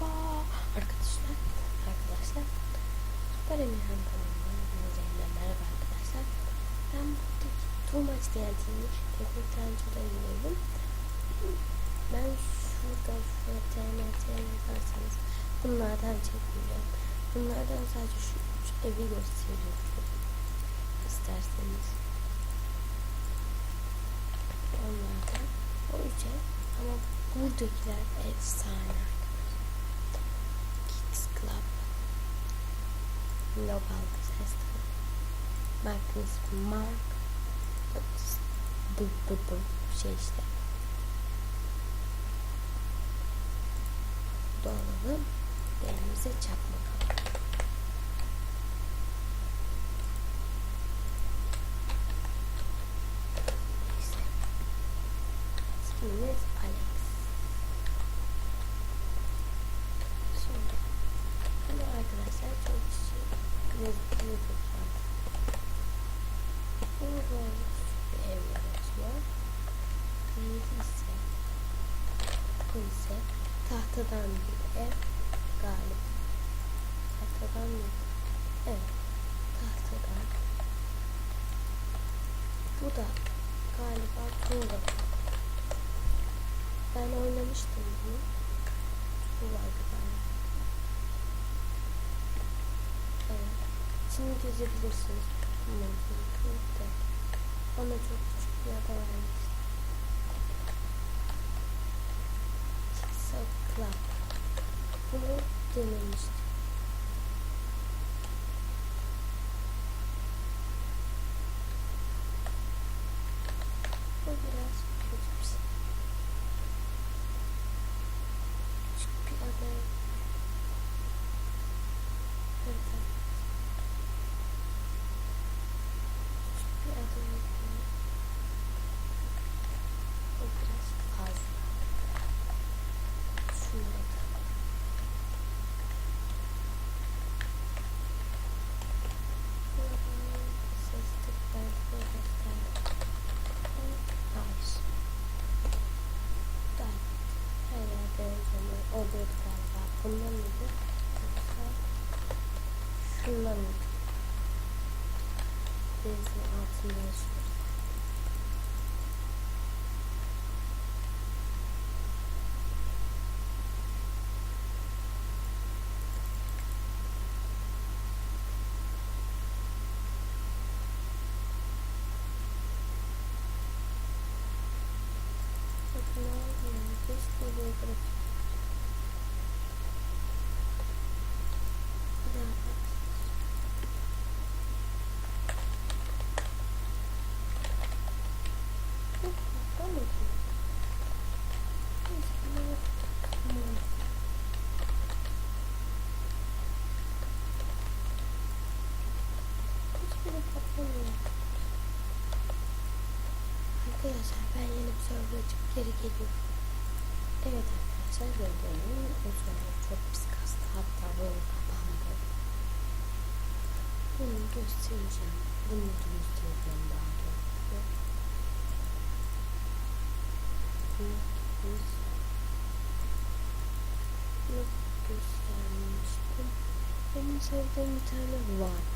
Merhaba arkadaşlar. Arkadaşlar. Süper Emirhan kanalından yeniden merhaba arkadaşlar. Ben buradaki Tuğmaç TNT'yi teknik tanrıcıda yürüyorum. Ben şurada şurada TNT yazarsanız bunlardan çekmeyeceğim. Bunlardan sadece şu üç evi gösteriyorum. İsterseniz. Onlardan o üç ama buradakiler efsane Global Festival. Magnus Mark. Bu bu bu şey işte. Dolalım elimize çakmak alalım. Neyse. İsminiz Alex. Şimdi bunu arkadaşlar çok kişi gözüküyor lütfen. Bunu böyle bir ev yaratıyor. Neydi ise bu ise tahtadan bir ev galiba. Tahtadan mı? Evet. Tahtadan. Bu da galiba tuğla. Ben oynamıştım bunu. Bu vardı galiba. Evet. Şimdi de. Bana çok küçük bir ada vermiş. Club. Bunu denemiştim. um, is an automation. This will Arkadaşlar ben yeni bir server açıp geri geliyorum. Evet arkadaşlar gördüğünüz o server çok pis kastı. Hatta böyle kapandı. Bunu göstereceğim. Bunu göstereceğim daha doğrusu. Bunu göstermiştim. Benim sevdiğim bir tane. Var.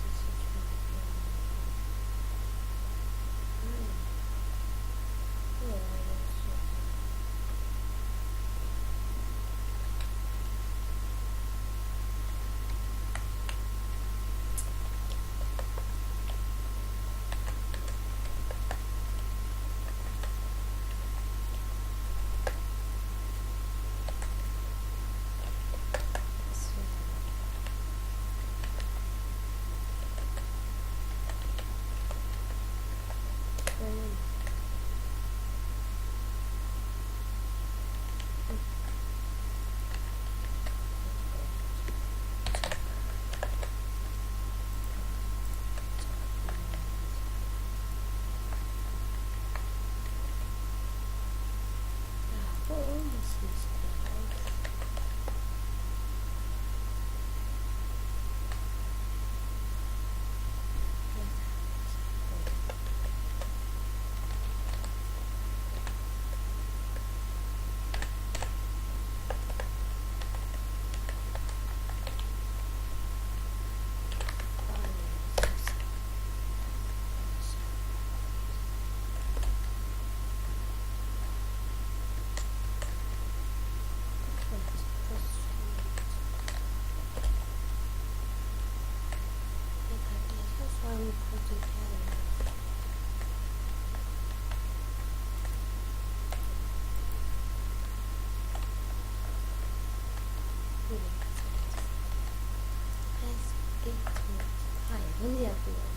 Bunu yapıyorum.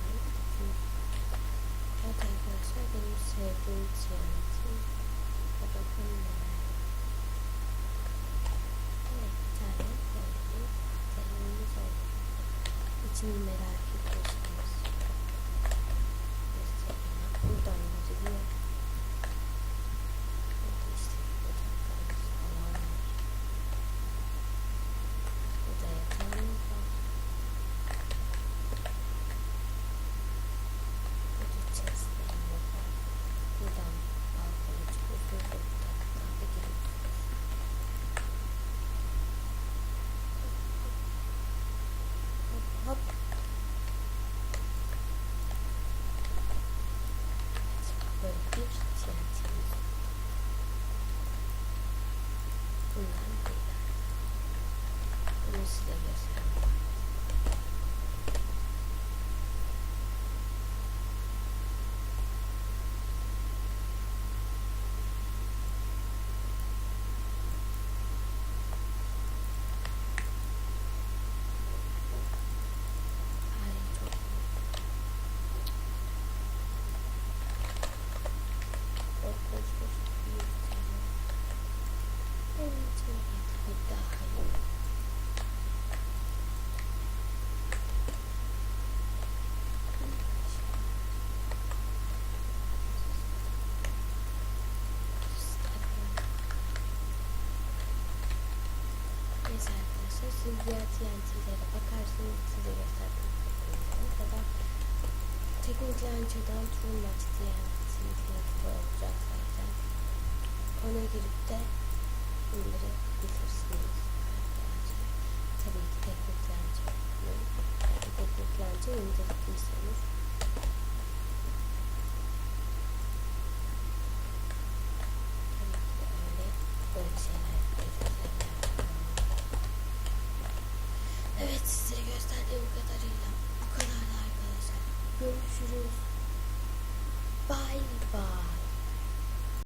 Evet arkadaşlar benim sevdiğim ziyaretim. Bakın neler. Evet bir tane böyle bir telefonumuz oldu. İçini merak ediyoruz. Diğer TNT'lere bakarsınız size gösterdim. Ya da teknik lançadan turmaç TNT'leri olacak zaten. Ona girip de bunları bilirsiniz. Tabii ki teknik lança. Yani teknik lança indirdiyseniz Tabii ki de öyle böyle şeyler yapıyoruz. Evet size gösterdiğim kadarıyla bu